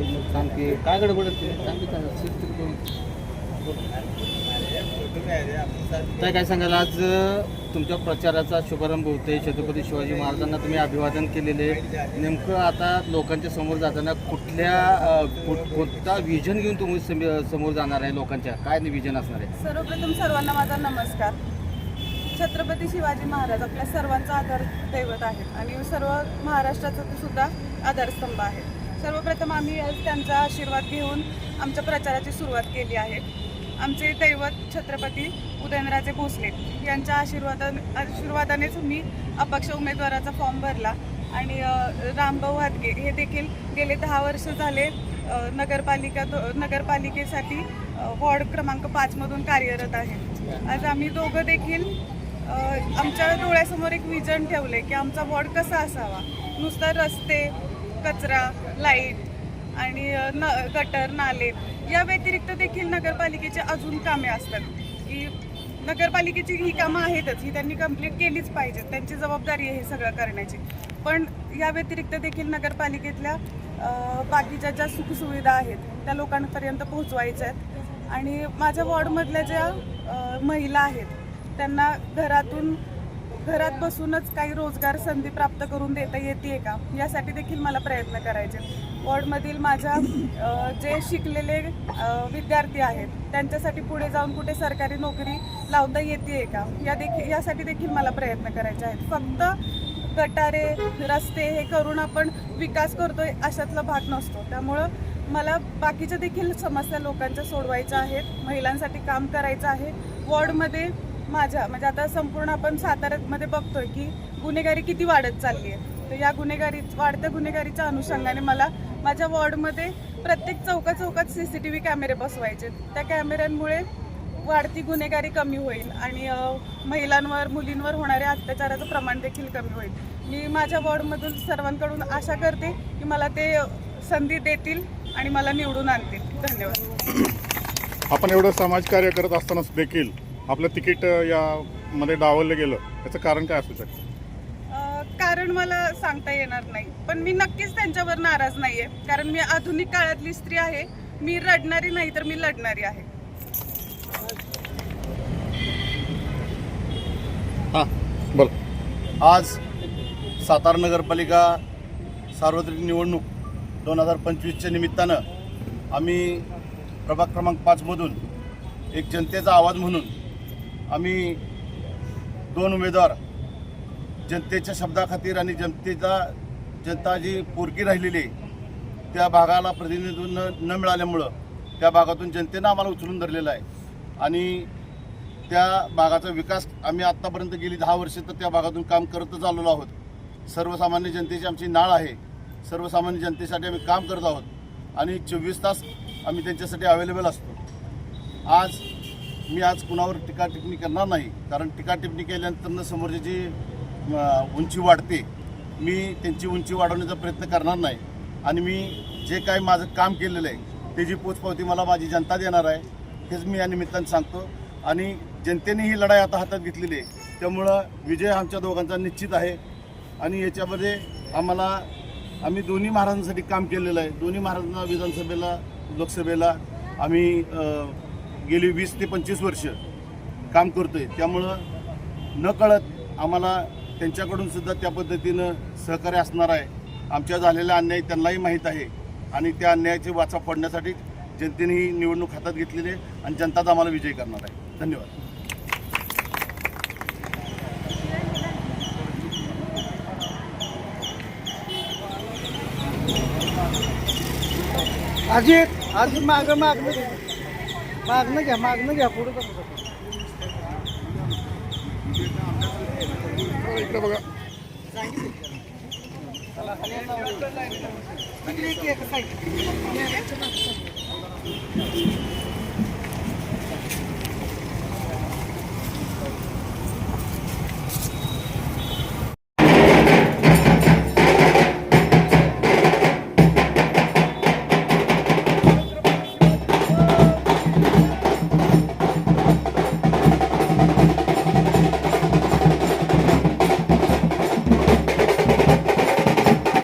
काय गडबड असते काय? काय सांगाल आज तुमच्या प्रचाराचा शुभारंभ होते छत्रपती शिवाजी महाराजांना तुम्ही अभिवादन केलेले नेमकं आता लोकांच्या समोर जाताना कुठल्या कोणता विजन घेऊन तुम्ही सम- समोर जाणार आहे लोकांच्या? काय विजन असणार आहे? सर्वप्रथम सर्वांना माझा नमस्कार. छत्रपती शिवाजी महाराज आपल्या सर्वांचा आधार दैवत आहेत आणि सर्व महाराष्ट्राचा सुद्धा आधारस्तंभ आहे. सर्वप्रथम आम्ही आज त्यांचा आशीर्वाद घेऊन आमच्या प्रचाराची सुरुवात केली आहे. आमचे दैवत छत्रपती उदयनराजे भोसले यांच्या आशीर्वादा आशीर्वादानेच मी अपक्ष उमेदवाराचा फॉर्म भरला आणि रामभाऊ हातगे हे देखील गेले दहा वर्ष झाले नगरपालिका नगरपालिकेसाठी वॉर्ड क्रमांक पाचमधून कार्यरत आहे. आज आम्ही दोघं देखील आमच्या डोळ्यासमोर एक विजन ठेवले की आमचा वॉर्ड कसा असावा? नुसता रस्ते कचरा लाइट आणि न गटर नाले या व्यतिरिक्त देखील नगरपालिकेची अजून कामे असतात. की नगरपालिकेची ही कामं आहेतच ही त्यांनी कंप्लीट केलीच पाहिजेत. त्यांची जबाबदारी आहे हे सगळं करण्याची. पण या व्यतिरिक्त देखील नगरपालिकेतल्या बाकीच्या ज्या सुखसुविधा आहेत त्या लोकांपर्यंत पोहोचवायच्या आहेत. आणि माझ्या वॉर्डमधल्या ज्या महिला आहेत त्यांना घरातून घरात बसूनच काही रोजगार संधी प्राप्त करून देता येते का? यासाठी देखील मला प्रयत्न करायचे आहेत. वॉर्डमधील माझ्या जे शिकलेले विद्यार्थी आहेत त्यांच्यासाठी पुढे जाऊन कुठे सरकारी नोकरी लावता येते का? या देखील यासाठी देखील मला प्रयत्न करायचे आहेत. फक्त गटारे रस्ते हे करून आपण विकास करतोय अशातला भाग नसतो. त्यामुळं मला बाकीच्या देखील समस्या लोकांच्या सोडवायच्या आहेत. महिलांसाठी काम करायचं आहे. वॉर्डमध्ये माझ्या म्हणजे आता संपूर्ण आपण साताऱ्यामध्ये बघतोय की गुन्हेगारी किती वाढत चालली आहे तर या गुन्हेगारी वाढत्या गुन्हेगारीच्या अनुषंगाने मला माझ्या वॉर्डमध्ये प्रत्येक चौका चौकात सी सी टी व्ही कॅमेरे बसवायचे. त्या कॅमेऱ्यांमुळे वाढती गुन्हेगारी कमी होईल आणि महिलांवर मुलींवर होणाऱ्या अत्याचाराचं प्रमाण देखील कमी होईल. मी माझ्या वॉर्डमधून सर्वांकडून आशा करते की मला ते संधी देतील आणि मला निवडून आणतील. धन्यवाद. आपण एवढं समाजकार्य करत असताना देखील आपलं तिकीट यामध्ये डावललं गेलं याचं कारण काय असू शकतं? कारण मला सांगता येणार नाही. पण मी नक्कीच त्यांच्यावर नाराज नाहीये. कारण मी आधुनिक काळातली स्त्री आहे. मी रडणारी नाही तर मी लढणारी आहे. हां बोल. आज सातारा नगरपालिका सार्वत्रिक निवडणूक दोन हजार पंचवीसच्या निमित्तानं आम्ही प्रभाग क्रमांक पाचमधून एक जनतेचा आवाज म्हणून आम्ही दोन उमेदवार जनतेच्या शब्दाखातीर आणि जनतेचा जनता जी पोरकी राहिलेली आहे त्या भागाला प्रतिनिधित्व न न मिळाल्यामुळं त्या भागातून जनतेनं आम्हाला उचलून धरलेलं आहे. आणि त्या भागाचा विकास आम्ही आत्तापर्यंत गेली दहा वर्षे तर त्या भागातून काम करतच आलेलो आहोत. सर्वसामान्य जनतेची आमची नाळ आहे. सर्वसामान्य जनतेसाठी आम्ही काम करत आहोत. आणि चोवीस तास आम्ही त्यांच्यासाठी अवेलेबल असतो. आज मी आज कुणावर टीका टिप्पणी करणार नाही कारण टीका टिप्पणी केल्यानंतर समोरच्याची उंची वाढते मी त्यांची उंची वाढवण्याचा प्रयत्न करणार नाही. आणि मी जे काही माझं काम केलेलं आहे त्याची पोचपावती मला माझी जनता देणार आहे हेच मी या निमित्तानं सांगतो. आणि जनतेने ही लढाई आता हातात घेतलेली आहे त्यामुळं विजय आमच्या दोघांचा निश्चित आहे. आणि याच्यामध्ये आम्हाला आम्ही दोन्ही महाराजांसाठी काम केलेलं आहे. दोन्ही महाराजांना विधानसभेला लोकसभेला आम्ही गेली वीस ते पंचवीस वर्ष काम करतोय. त्यामुळं न कळत आम्हाला त्यांच्याकडून सुद्धा त्या पद्धतीनं सहकार्य असणार आहे. आमच्या झालेला अन्याय त्यांनाही माहीत आहे. आणि त्या अन्यायाची वाचा फोडण्यासाठी जनतेने ही निवडणूक हातात घेतलेली आहे आणि जनताच आम्हाला विजयी करणार आहे. धन्यवाद. अजित अजित माग मागणं मागणं घ्या मागणं घ्या पुढे इकडे बघा एक- side.